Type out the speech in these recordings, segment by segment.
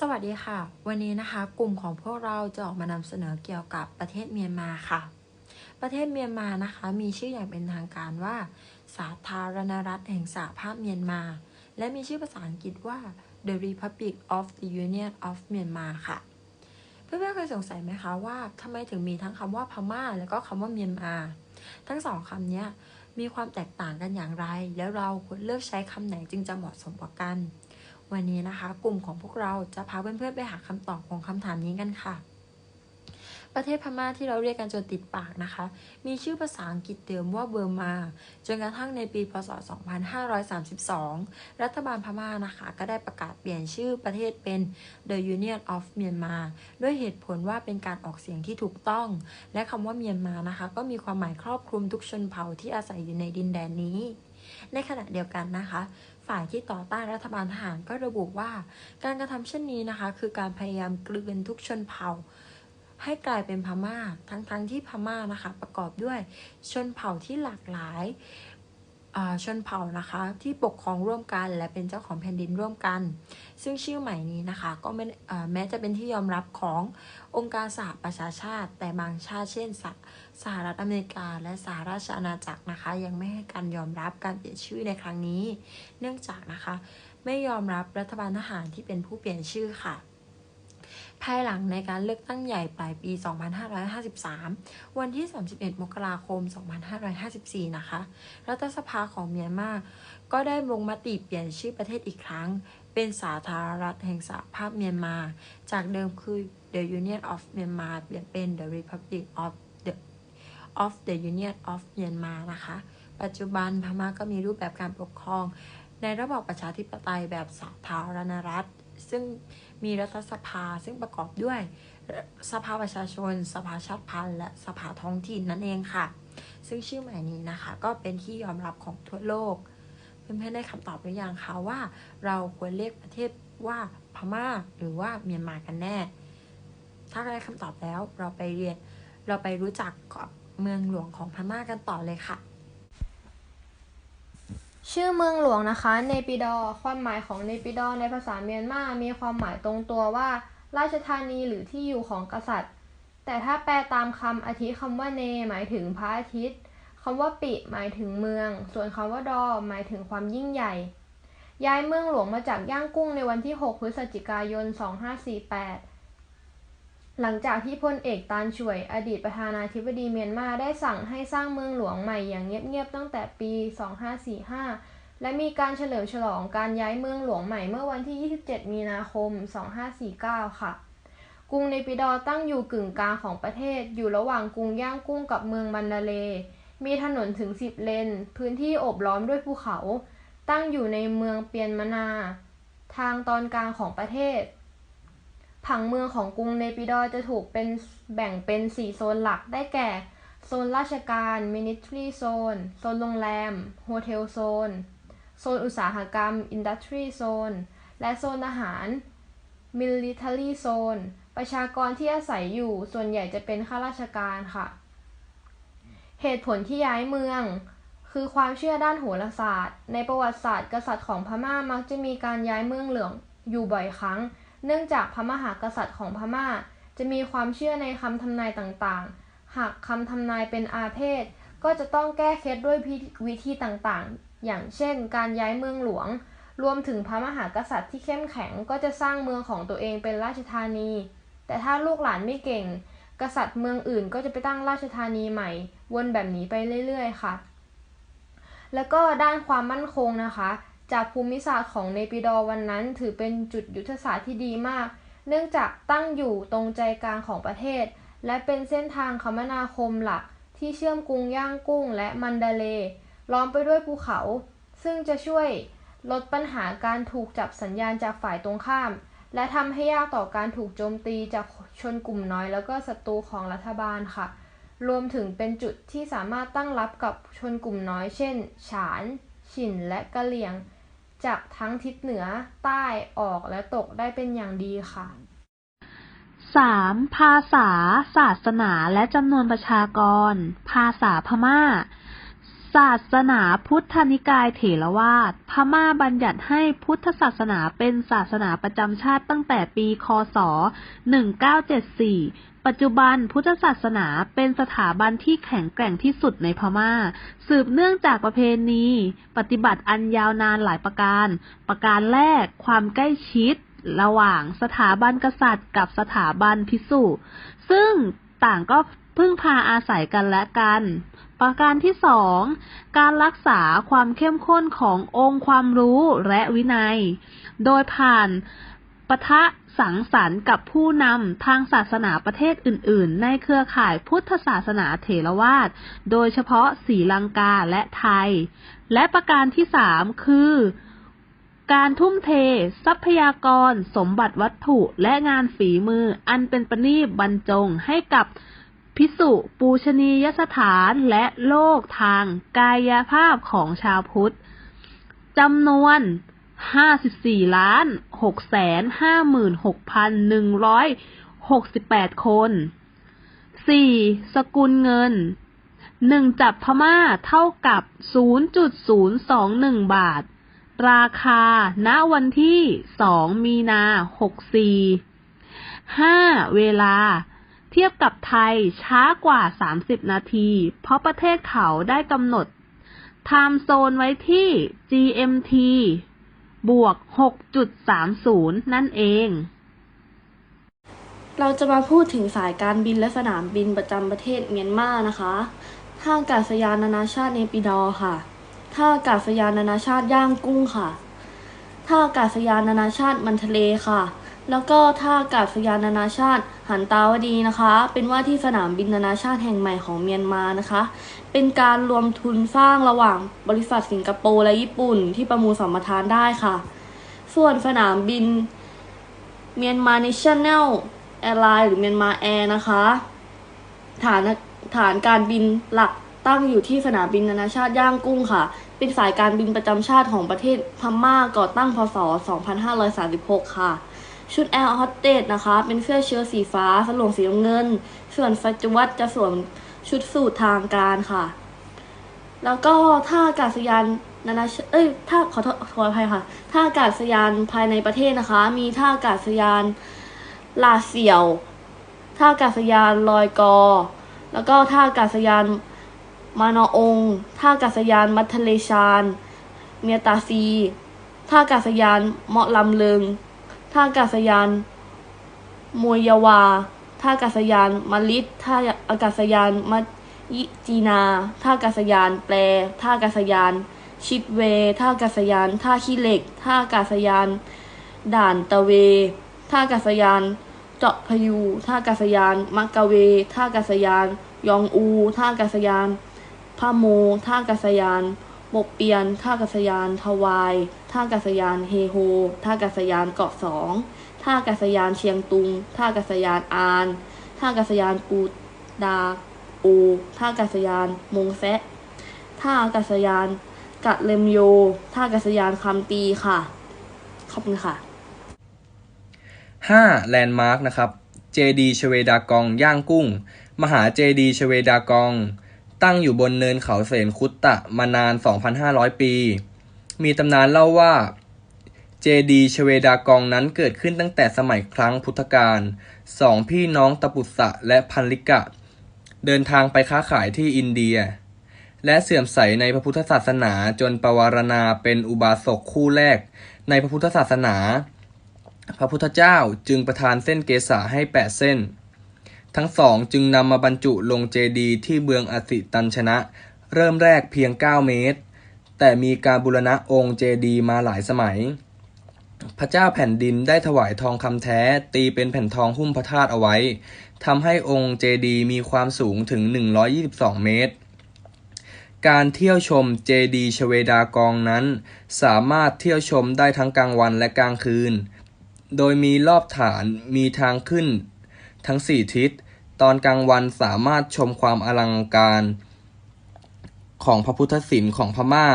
สวัสดีค่ะ วันนี้นะคะ กลุ่มของพวกเราจะออกมานำเสนอเกี่ยวกับประเทศเมียนมาค่ะ ประเทศเมียนมานะคะ มีชื่ออย่างเป็นทางการว่า สาธารณรัฐแห่งสหภาพเมียนมา และมีชื่อภาษาอังกฤษว่า The Republic of the Union of Myanmar ค่ะ เพื่อนๆเคยสงสัยไหมคะว่าทำไมถึงมีทั้งคำว่าพม่า แล้วก็คำว่าเมียนมา ทั้งสองคำนี้มีความแตกต่างกันอย่างไร แล้วเราควรเลือกใช้คำไหนจึงจะเหมาะสมกว่ากัน วันนี้นะคะ กลุ่มของพวกเราจะพาเพื่อนๆไปหาคำตอบของคำถามนี้กันค่ะ ประเทศพม่าที่เราเรียกกันจนติดปากนะคะ มีชื่อภาษาอังกฤษเดิมว่าเบอร์มา จนกระทั่งในปี พศ 2532 รัฐบาลพม่านะคะ ก็ได้ประกาศเปลี่ยนชื่อประเทศเป็น The Union of Myanmar ด้วยเหตุผลว่าเป็นการออกเสียงที่ถูกต้อง และคำว่าเมียนมานะคะ ก็มีความหมายครอบคลุมทุกชนเผ่าที่อาศัยอยู่ในดินแดนนี้ ในขณะเดียวกันนะคะ ฝ่ายที่ต่อต้านรัฐบาลทหารก็ระบุว่า การกระทำเช่นนี้นะคะ คือการพยายามกลืนทุกชนเผ่า ให้กลายเป็นพม่า ทั้งๆทที่พม่านะคะ ประกอบด้วยชนเผ่าที่หลากหลาย ชนเผ่านะคะ ที่ปกครองร่วมกัน และเป็นเจ้าของแผ่นดินร่วมกัน ซึ่งชื่อใหม่นี้นะคะ ก็ไม่แม้จะเป็นที่ยอมรับขององค์การสหประชาชาติ แต่บางชาติเช่นสหสหรัฐอเมริกา และสหราชอาณาจักรนะคะ ยังไม่ให้การยอมรับการเปลี่ยนชื่อในครั้งนี้ เนื่องจากนะคะ ไม่ยอมรับรัฐบาลทหารที่เป็นผู้เปลี่ยนชื่อค่ะ ภายหลังในการเลือกตั้งใหญ่ปลายปี 2553 วันที่ 31 มกราคม 2554 นะคะ รัฐสภาของเมียนมา ก็ได้ลงมติเปลี่ยนชื่อประเทศอีกครั้ง เป็นสาธารณรัฐแห่งสหภาพเมียนมา จากเดิมคือ The Union of Myanmar เปลี่ยนเป็น The Republic of the of the Union of Myanmar นะคะ ปัจจุบันพม่าก็มีรูปแบบการปกครอง ในระบอบประชาธิปไตยแบบสาธารณรัฐ ซึ่ง มีรัฐสภาซึ่งประกอบด้วย สภาประชาชน สภาชาติพันธุ์ และสภาท้องถิ่นนั่นเองค่ะ ซึ่งชื่อใหม่นี้นะคะ ก็เป็นที่ยอมรับของทั่วโลก เพื่อนๆได้คำตอบหรือยังคะว่า เราควรเรียกประเทศว่าพม่าหรือว่าเมียนมากันแน่ ถ้าได้คำตอบแล้วเราไปเรียน เราไปรู้จักกับเมืองหลวงของพม่ากันต่อเลยค่ะ ชื่อเมืองหลวงนะคะ เนปิดอ ความหมายของเนปิดอในภาษาเมียนมา มีความหมายตรงตัวว่า ราชธานีหรือที่อยู่ของกษัตริย์ แต่ถ้าแปลตามคำอธิคำว่าเน หมายถึงพระอาทิตย์คำว่าปิ หมายถึงเมือง ส่วนคำว่าดอ หมายถึงความยิ่งใหญ่ ย้ายเมืองหลวงมาจากย่างกุ้งในวันที่ 6 พฤศจิกายน 2548 หลังจากที่พลเอกตานช่วย อดีตประธานาธิบดีเมียนมาได้สั่งให้สร้างเมืองหลวงใหม่อย่างเงียบๆตั้งแต่ปี 2545 และมีการเฉลิมฉลองการย้ายเมืองหลวงใหม่เมื่อวันที่ 27 มีนาคม 2549 ค่ะ กรุงเนปิดอตั้งอยู่กึ่งกลางของประเทศ อยู่ระหว่างกรุงย่างกุ้งกับเมืองมันดาเล มีถนนถึง 10 เลน พื้นที่โอบล้อมด้วยภูเขา ตั้งอยู่ในเมืองเปียนมนา ทางตอนกลางของประเทศ ผังเมืองของกรุงเนปิดอร์จะถูกเป็นแบ่งเป็น 4 โซนหลักได้แก่ โซนราชการ Military Zone โซนโรงแรม Hotel Zone โซนอุตสาหกรรม Industry Zone และโซนอาหาร Military Zone ประชากรที่อาศัยอยู่ส่วนใหญ่จะเป็นข้าราชการค่ะ เหตุผลที่ย้ายเมือง คือความเชื่อด้านโหราศาสตร์ ในประวัติศาสตร์กษัตริย์ของพม่ามักจะมีการย้ายเมืองหลวงอยู่บ่อยครั้ง เนื่องจากพระมหากษัตริย์ของพม่า จะมีความเชื่อในคำทำนายต่างๆ หากคำทำนายเป็นอาเพศ ก็จะต้องแก้เคล็ดด้วยวิธีต่างๆ อย่างเช่น การย้ายเมืองหลวง รวมถึงพระมหากษัตริย์ที่เข้มแข็งก็จะสร้างเมืองของตัวเองเป็นราชธานี แต่ถ้าลูกหลานไม่เก่ง กษัตริย์เมืองอื่นก็จะไปตั้งราชธานีใหม่ วนแบบนี้ไปเรื่อยๆ ค่ะ แล้วก็ด้านความมั่นคงนะคะ จากภูมิศาสตร์ของเนปิดอวันนั้น ถือเป็นจุดยุทธศาสตร์ที่ดีมาก เนื่องจากตั้งอยู่ตรงใจกลางของประเทศ และเป็นเส้นทางคมนาคมหลัก ที่เชื่อมกรุงย่างกุ้งและมันดาเลล้อมไปด้วยภูเขา ซึ่งจะช่วยลดปัญหาการถูกจับสัญญาณจากฝ่ายตรงข้าม และทำให้ยากต่อการถูกโจมตีจากชนกลุ่มน้อย แล้วก็ศัตรูของรัฐบาลค่ะ รวมถึงเป็นจุดที่สามารถตั้งรับกับชนกลุ่มน้อย เช่น ฉาน ฉินและกะเหรี่ยง จากทั้งทิศเหนือ ใต้ ออก และตกได้เป็นอย่างดีค่ะ 3. ภาษา ศาสนาและจำนวนประชากร ภาษาพม่า ศาสนาพุทธนิกายเถรวาท พม่าบัญญัติให้พุทธศาสนาเป็นศาสนาประจำชาติตั้งแต่ปี คศ 1974 ปัจจุบันพุทธศาสนาเป็นสถาบันที่แข็งแกร่งที่สุดในพม่า สืบเนื่องจากประเพณี ปฏิบัติอันยาวนานหลายประการ ประการแรกความใกล้ชิด ระหว่างสถาบันกษัตริย์ กับสถาบันพิสุซึ่งต่างก็พึ่งพาอาศัยกันและกัน ประการที่สองการรักษาความเข้มข้นขององค์ความรู้และวินัย โดยผ่านปะทะ สังสรรค์กับผู้นำทางศาสนาประเทศอื่น ๆ ในเครือข่ายพุทธศาสนาเถรวาท โดยเฉพาะศรีลังกาและไทย และประการที่สามคือการทุ่มเท ทรัพยากร สมบัติวัตถุและงานฝีมือ อันเป็นประณีบรรจงให้กับพิสุปูชนียสถานและโลกทางกายภาพของชาวพุทธจำนวน 54 ล้าน 6แสน56,168 คน 4. สกุลเงิน 1 จับพม่าเท่ากับ 0.021 บาท ราคา ณ วันที่ 2 มีนา 64 5. เวลา เทียบกับไทยช้ากว่า 30 นาที เพราะประเทศเขาได้กำหนดไทม์โซนไว้ที่ GMT บวก 6.30 นั่นเอง เราจะมาพูดถึงสายการบินและสนามบินประจำประเทศเมียนมานะคะท่าอากาศยานนานาชาติเนปิดอค่ะท่าอากาศยานนานาชาติย่างกุ้งค่ะท่าอากาศยานนานาชาติมันทะเลค่ะ แล้วก็ท่าอากาศยานนานาชาติ หันตาวดีนะคะ เป็นว่าที่สนามบินนานาชาติแห่งใหม่ของเมียนมานะคะ เป็นการรวมทุนสร้างระหว่างบริษัทสิงคโปร์และญี่ปุ่น ที่ประมูลสัมปทานได้ค่ะ ส่วนสนามบินเมียนมา National Airline หรือเมียนมาแอร์นะคะ ฐานฐานการบินหลักตั้งอยู่ที่สนามบินนานาชาติย่างกุ้งค่ะ เป็นสายการบินประจำชาติของประเทศพม่าก่อตั้งพศ 2536 ค่ะ ชุดแอร์ฮอตเตสนะคะ เป็นเสื้อเชิ้ตสีฟ้าสลงสีน้ำเงิน ส่วนฟัจวัตจะสวมชุดสูททางการค่ะ แล้วก็ท่าอากาศยานนานาชเอ้ยท่าขอโทษขออภัยค่ะท่าอากาศยานภายในประเทศนะคะ มีท่าอากาศยานลาเสี่ยว ท่าอากาศยานลอยกอ แล้วก็ท่าอากาศยานมานอองท่าอากาศยานมัททะเลชาน เมียตาซี ท่าอากาศยานเมาะลำเลิง ท่าอากาศยานมวยาวา ท่าอากาศยานมาลิดท่าอากาศยานมัยจีนา ท่าอากาศยาน แปรท่าอากาศยาน ชิดเว ท่าอากาศยาน ท่าขี้เหล็ก ท่าอากาศยาน ด่านตะเว ท่าอากาศยาน เจาะพยู ท่าอากาศยานมักกะเว ท่าอากาศยาน ยองอู ท่าอากาศยานพะโม ท่าอากาศยาน บกเปียน ท่ากาศยานทวาย ท่ากาศยานเฮโฮ ท่ากาศยานเกาะสอง ท่ากาศยานเชียงตุง ท่ากาศยานอาน ท่ากาศยานปูดาโอท่ากาศยานมงแซะ ท่ากาศยานกะเลมโย ท่ากาศยานคำตีค่ะ ขอบคุณค่ะ 5. แลนด์มาร์กนะครับ เจดีชเวดากอง ย่างกุ้ง มหาเจดีชเวดากอง ตั้งอยู่บนเนินเขาเสนคุตตะมานาน 2,500 ปี มีตำนานเล่าว่าเจดีชเวดากองนั้นเกิดขึ้นตั้งแต่สมัยครั้งพุทธกาลสองพี่น้องตะปุสะและพันลิกะ เดินทางไปค้าขายที่อินเดีย และเสื่อมใสในพระพุทธศาสนาจนปวารณาเป็นอุบาสกคู่แรกในพระพุทธศาสนา พระพุทธเจ้าจึงประทานเส้นเกษาให้แปดเส้น ทั้งสองจึงนำมาบรรจุลงเจดีย์ที่เบืองอสิตันชนะ เริ่มแรกเพียง 9 เมตร แต่มีการบูรณะองค์เจดีย์มาหลายสมัย พระเจ้าแผ่นดินได้ถวายทองคำแท้ตีเป็นแผ่นทองหุ้มพระธาตุเอาไว้ทำให้องค์เจดีย์มีความสูงถึง 122 เมตร การเที่ยวชมเจดีย์ชเวดากองนั้น สามารถเที่ยวชมได้ทั้งกลางวันและกลางคืน โดยมีรอบฐานมีทางขึ้นทั้ง 4 ทิศ ตอนกลางวันสามารถชมความอลังการของพระพุทธศิลป์ของพม่า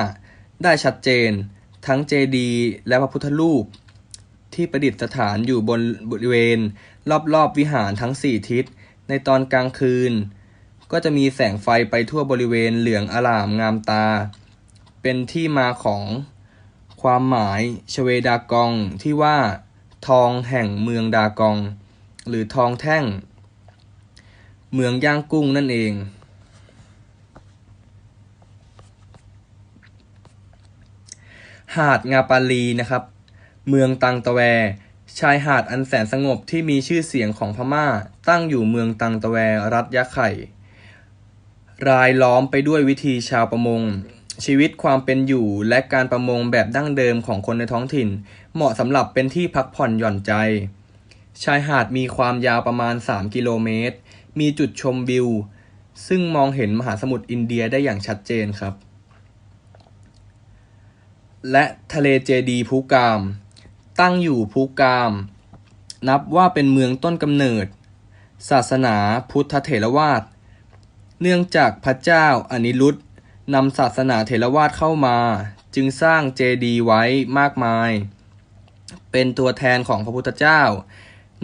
ได้ชัดเจน ทั้งเจดีย์และพระพุทธรูป ที่ประดิษฐานอยู่บนบริเวณ รอบๆวิหารทั้ง4ทิศ ในตอนกลางคืน ก็จะมีแสงไฟไปทั่วบริเวณเหลืองอลามงามตา เป็นที่มาของความหมายชเวดากองที่ว่า ทองแห่งเมืองดากอง หรือทองแท่ง เมืองย่างกุ้งนั่นเอง หาดงาปาลีนะครับ เมืองตังตะแว ชายหาดอันแสนสงบที่มีชื่อเสียงของพม่า ตั้งอยู่เมืองตังตะแวรัฐยะไข่ รายล้อมไปด้วยวิธีชาวประมง ชีวิตความเป็นอยู่และการประมงแบบดั้งเดิมของคนในท้องถิ่น เหมาะสำหรับเป็นที่พักผ่อนหย่อนใจ ชายหาดมีความยาวประมาณ 3 กิโลเมตร มีจุดชมวิว ซึ่งมองเห็นมหาสมุทรอินเดียได้อย่างชัดเจนครับ และทะเลเจดีภูกาม ตั้งอยู่ภูกาม นับว่าเป็นเมืองต้นกำเนิด ศาสนาพุทธเถรวาท เนื่องจากพระเจ้าอนิรุตนำศาสนาเถรวาทเข้ามา จึงสร้างเจดีย์ไว้มากมาย เป็นตัวแทนของพระพุทธเจ้า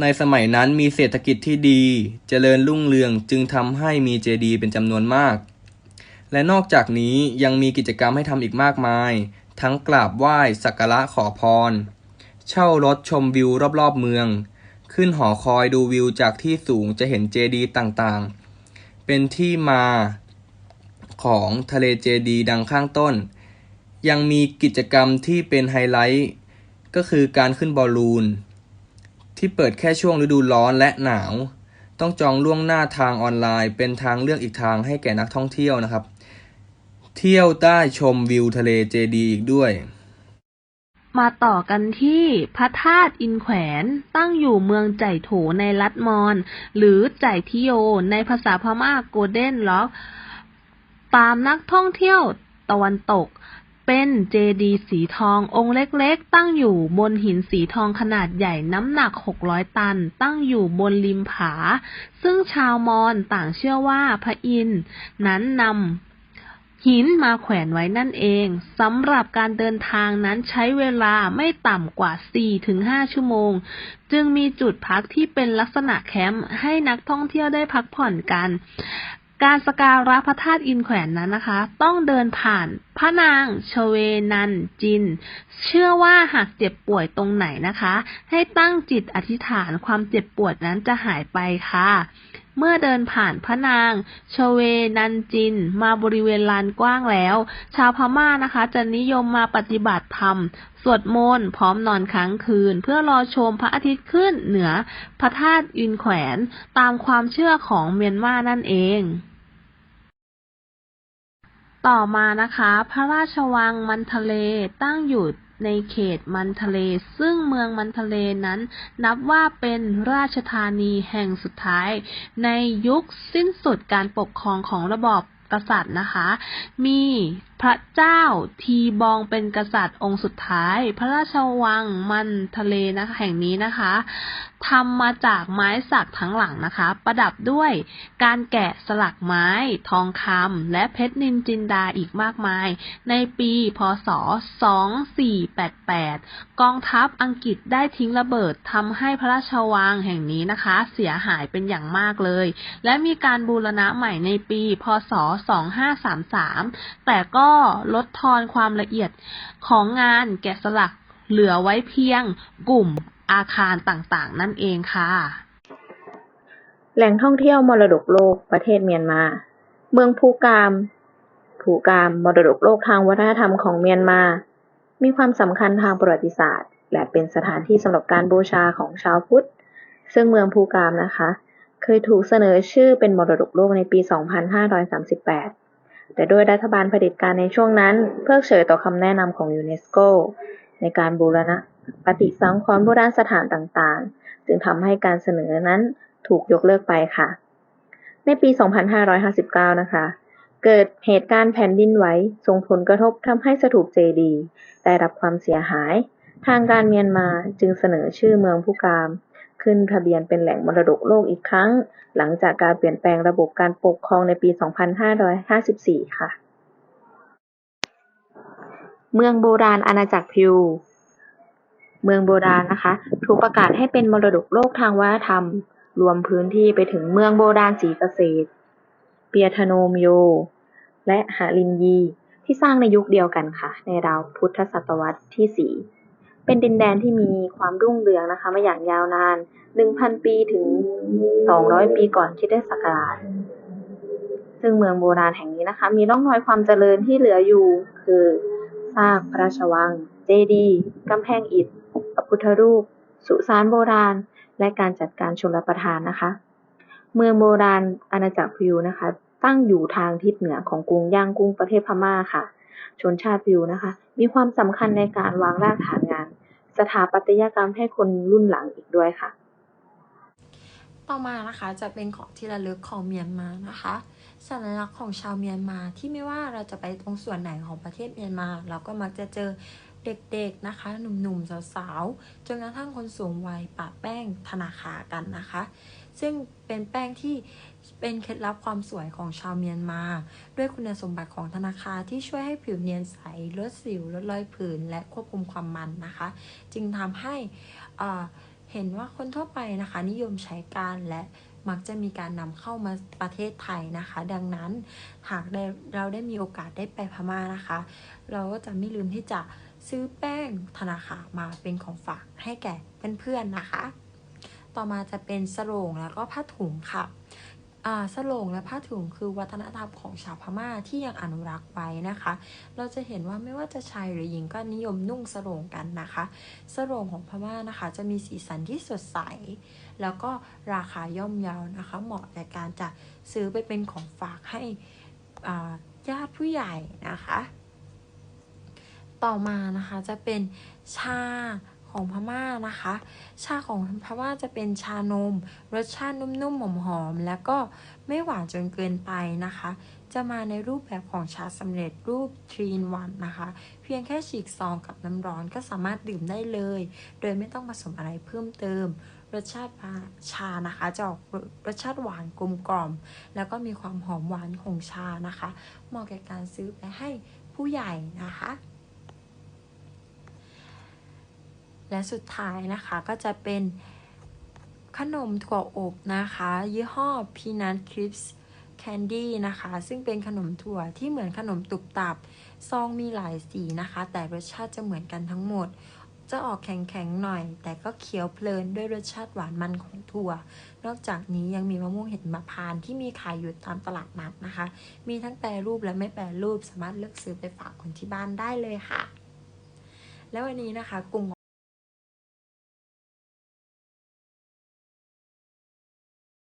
ในสมัยนั้นมีเศรษฐกิจที่ดี เจริญรุ่งเรืองจึงทำให้มีเจดีย์เป็นจำนวนมาก และนอกจากนี้ยังมีกิจกรรมให้ทำอีกมากมาย ทั้งกราบไหว้สักการะขอพร เช่ารถชมวิวรอบๆเมือง ขึ้นหอคอยดูวิวจากที่สูงจะเห็นเจดีย์ต่างๆ เป็นที่มาของทะเลเจดีย์ดังข้างต้น ยังมีกิจกรรมที่เป็นไฮไลท์ ก็คือการขึ้นบอลลูน ที่เปิดแค่ช่วงฤดูร้อนและหนาว ต้องจองล่วงหน้าทางออนไลน์ เป็นทางเลือกอีกทางให้แก่นักท่องเที่ยวนะครับ เที่ยวได้ชมวิวทะเลเจดีย์อีกด้วย มาต่อกันที่พระธาตุอินแขวนตั้งอยู่เมืองใจโถในรัฐมอญหรือใจทิโย ในภาษาพม่าโกลเด้นล็อกตามนักท่องเที่ยวตะวันตก เป็นเจดีย์สีทององค์เล็กๆ ตั้งอยู่บนหินสีทองขนาดใหญ่น้ำหนัก 600 ตัน ตั้งอยู่บนริมผา ซึ่งชาวมอญต่างเชื่อว่าพระอินทร์นั้นนำหินมาแขวนไว้นั่นเองสำหรับการเดินทางนั้นใช้เวลาไม่ต่ำกว่า 4-5 ชั่วโมง จึงมีจุดพักที่เป็นลักษณะแคมป์ให้นักท่องเที่ยวได้พักผ่อนกัน การสการะพระธาตุอินแขวนนั้นนะคะ ต้องเดินผ่านพระนางชเวนันจิน เชื่อว่าหากเจ็บป่วยตรงไหนนะคะ ให้ตั้งจิตอธิษฐานความเจ็บปวดนั้นจะหายไปค่ะ เมื่อเดินผ่านพระนางชเวนันจิน มาบริเวณลานกว้างแล้ว ชาวพม่านะคะ จะนิยมมาปฏิบัติธรรม สวดมนต์พร้อมนอนค้างคืน เพื่อรอชมพระอาทิตย์ขึ้นเหนือพระธาตุอินแขวนตามความเชื่อของเมียนมานั่นเอง ต่อมานะคะ พระราชวังมันทะเลตั้งอยู่ในเขตมันทะเล ซึ่งเมืองมันทะเลนั้น นับว่าเป็นราชธานีแห่งสุดท้าย ในยุคสิ้นสุดการปกครองของระบอบกษัตริย์นะคะ มีพระเจ้าทีบองเป็นกษัตริย์องค์สุดท้าย พระราชวังมันทะเลนะคะแห่งนี้นะคะทำมาจากไม้สักทั้งหลังนะคะ ประดับด้วยการแกะสลักไม้ ทองคำและเพชรนินจินดาอีกมากมาย ในปีพศ 2488 กองทัพอังกฤษได้ทิ้งระเบิดทำให้พระราชวังแห่งนี้นะคะ เสียหายเป็นอย่างมากเลย และมีการบูรณะใหม่ในปี พศ 2533 แต่ก็ลดทอนความละเอียดของงานแกะสลักเหลือไว้เพียงกลุ่มอาคารต่างๆ นั่นเองค่ะ แหล่งท่องเที่ยวมรดกโลกประเทศเมียนมา เมืองภูกามภูกามมรดกโลกทางวัฒนธรรมของเมียนมา มีความสำคัญทางประวัติศาสตร์ และเป็นสถานที่สำหรับการบูชาของชาวพุทธ ซึ่งเมืองภูกามนะคะ เคยถูกเสนอชื่อเป็นมรดกโลกในปี 2538 แต่ด้วยรัฐบาลเผด็จการในช่วงนั้น เพิกเฉยต่อคำแนะนำของยูเนสโก ในการบูรณะปฏิสังขรณ์โบราณสถานต่างๆ จึงทำให้การเสนอนั้นถูกยกเลิกไปค่ะ ในปี 2559 นะคะ เกิดเหตุการณ์แผ่นดินไหวส่งผลกระทบทำให้สถูปเจดีได้รับความเสียหาย ทางการเมียนมาจึงเสนอชื่อเมืองผู้กาม ขึ้นทะเบียนเป็นแหล่งมรดกโลกอีกครั้ง หลังจากการเปลี่ยนแปลงระบบการปกครองในปี 2554 ค่ะ เมืองโบราณอาณาจักรพิว เมืองโบราณนะคะ ถูกประกาศให้เป็นมรดกโลกทางวัฒนธรรม รวมพื้นที่ไปถึงเมืองโบราณศรีเกษตรปปียธโนมโย และหาลินยีที่สร้างในยุคเดียวกันค่ะ ในราวพุทธศตวรรษที่ 4 เป็นดินแดนที่มีความรุ่งเรืองนะคะ มาอย่างยาวนาน 1,000 ปีถึง 200 ปีก่อนคริดศักราช ซึ่งเมืองโบราณแห่งนี้นะคะ มีร่องรอยความเจริญที่เหลืออยู่ คือซากพระราชวัง เจดีย์กำแพงอิฐพระพุทธรูป สุสานโบราณ และการจัดการชลประทานนะคะ เมืองโบราณอาณาจักรพยูนะคะ ตั้งอยู่ทางทิศเหนือของกรุงย่างกุ้งประเทศพม่าค่ะ ชนชาติพยูนะคะ มีความสำคัญในการวางรากฐานงาน สถาปัตยกรรมให้คนรุ่นหลังอีกด้วยค่ะ ต่อมานะคะจะเป็นของที่ระลึกของเมียนมานะคะสัญลักษณ์ของชาวเมียนมาที่ไม่ว่าเราจะไปตรงส่วนไหนของประเทศเมียนมา เราก็มักจะเจอเด็กๆนะคะ หนุ่มๆสาวๆจนกระทั่งคนสูงวัยปะแป้งธนาคากันนะคะ ซึ่งเป็นแป้งที่ เป็นเคล็ดลับความสวยของชาวเมียนมา ด้วยคุณสมบัติของธนาคารที่ช่วยให้ผิวเนียนใส ลดสิว ลดรอยผื่น และควบคุมความมันนะคะ จึงทำให้เห็นว่าคนทั่วไปนะคะ นิยมใช้การและมักจะมีการนำเข้ามาประเทศไทยนะคะ ดังนั้นหากเราได้มีโอกาสได้ไปพม่านะคะ เราก็จะไม่ลืมที่จะซื้อแป้งธนาคารมาเป็นของฝากให้แก่เพื่อนๆนะคะ ต่อมาจะเป็นสโรงแล้วก็ผ้าถุงค่ะ สโรงและผ้าถุงคือวัฒนธรรมของชาวพม่าที่ยังอนุรักษ์ไว้นะคะ เราจะเห็นว่าไม่ว่าจะชายหรือหญิงก็นิยมนุ่งสโรงกันนะคะสโรงของพม่านะคะ จะมีสีสันที่สดใส แล้วก็ราคาย่อมเยานะคะ เหมาะในการจะซื้อไปเป็นของฝากให้ญาติผู้ใหญ่นะคะ ต่อมานะคะจะเป็นชา ของพม่านะคะ ชาของพม่าจะเป็นชานม รสชาตินุ่มๆหอมๆแล้วก็ไม่หวานจนเกินไปนะคะ จะมาในรูปแบบของชาสำเร็จรูปทรีนวันนะคะ เพียงแค่ฉีกซองกับน้ำร้อนก็สามารถดื่มได้เลย โดยไม่ต้องผสมอะไรเพิ่มเติม รสชาติชานะคะจะออกรสชาติหวานกลมกล่อม แล้วก็มีความหอมหวานของชานะคะเหมาะแก่การซื้อไปให้ผู้ใหญ่นะคะ และสุดท้ายนะคะก็จะเป็นขนมถั่วอบนะคะ ยี่ห้อ Peanut Crisps Candy นะคะ ซึ่งเป็นขนมถั่วที่เหมือนขนมตุบตับ ซองมีหลายสีนะคะ แต่รสชาติจะเหมือนกันทั้งหมด จะออกแข็งๆหน่อย แต่ก็เคี้ยวเพลินด้วยรสชาติหวานมันของถั่ว นอกจากนี้ยังมีมะม่วงเห็ดมะพานที่มีขายอยู่ตามตลาดนัดนะคะ มีทั้งแปรรูปและไม่แปรรูปสามารถเลือกซื้อไปฝากคนที่บ้านได้เลยค่ะ แล้ววันนี้นะคะกลุ่ม